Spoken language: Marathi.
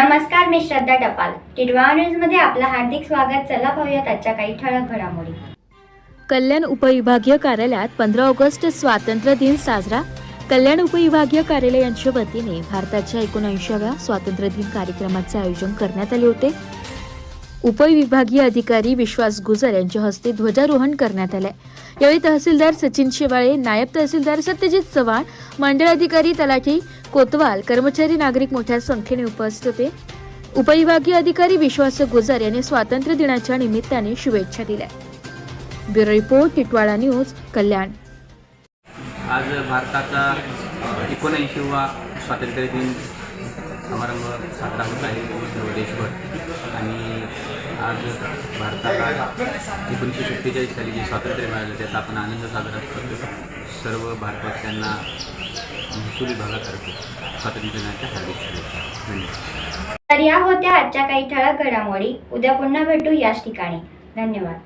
नमस्कार मी श्रद्धा टपाल. टिडवा न्यूजमध्ये आपलं हार्दिक स्वागत. चला पाहूयात आजच्या काही ठळक घडामोडी. कल्याण उपविभागीय कार्यालयात पंधरा ऑगस्ट स्वातंत्र्य दिन साजरा. कल्याण उपविभागीय कार्यालय यांच्या वतीने भारताच्या एकोणऐंशीव्या स्वातंत्र्य दिन कार्यक्रमाचे आयोजन करण्यात आले होते. उपविभागीय अधिकारी विश्वास गुजर यांच्या हस्ते ध्वजारोहण करण्यात आले यावेळी तहसीलदार सचिन शेवाळे नायब तहसीलदार सत्यजित चव्हाण मंडळ अधिकारी तलाठी कोतवाल कर्मचारी नागरिक मोठ्या संख्येने उपस्थित होते. उपविभागीय अधिकारी विश्वास गुजर यांनी स्वातंत्र्य दिनाच्या निमित्ताने शुभेच्छा दिल्या. Bureau report Titwala news Kalyan. आज भारताचा एकोणऐंशीवा स्वातंत्र्य दिन समारंभ साजरा होत आहे सर्व देशभर. आणि आज भारताला एकोणीसशे सत्तेचाळीस साली जे स्वातंत्र्य मिळालं त्याचा आपण आनंद साजरा करतो सर्व भारतवासियांना महसुली भागातर्फे स्वातंत्र्य दिनाच्या हार्दिक शुभेच्छा. धन्यवाद. तर या होत्या आजच्या काही ठळक घडामोडी. उद्या पुन्हा भेटू याच ठिकाणी. धन्यवाद.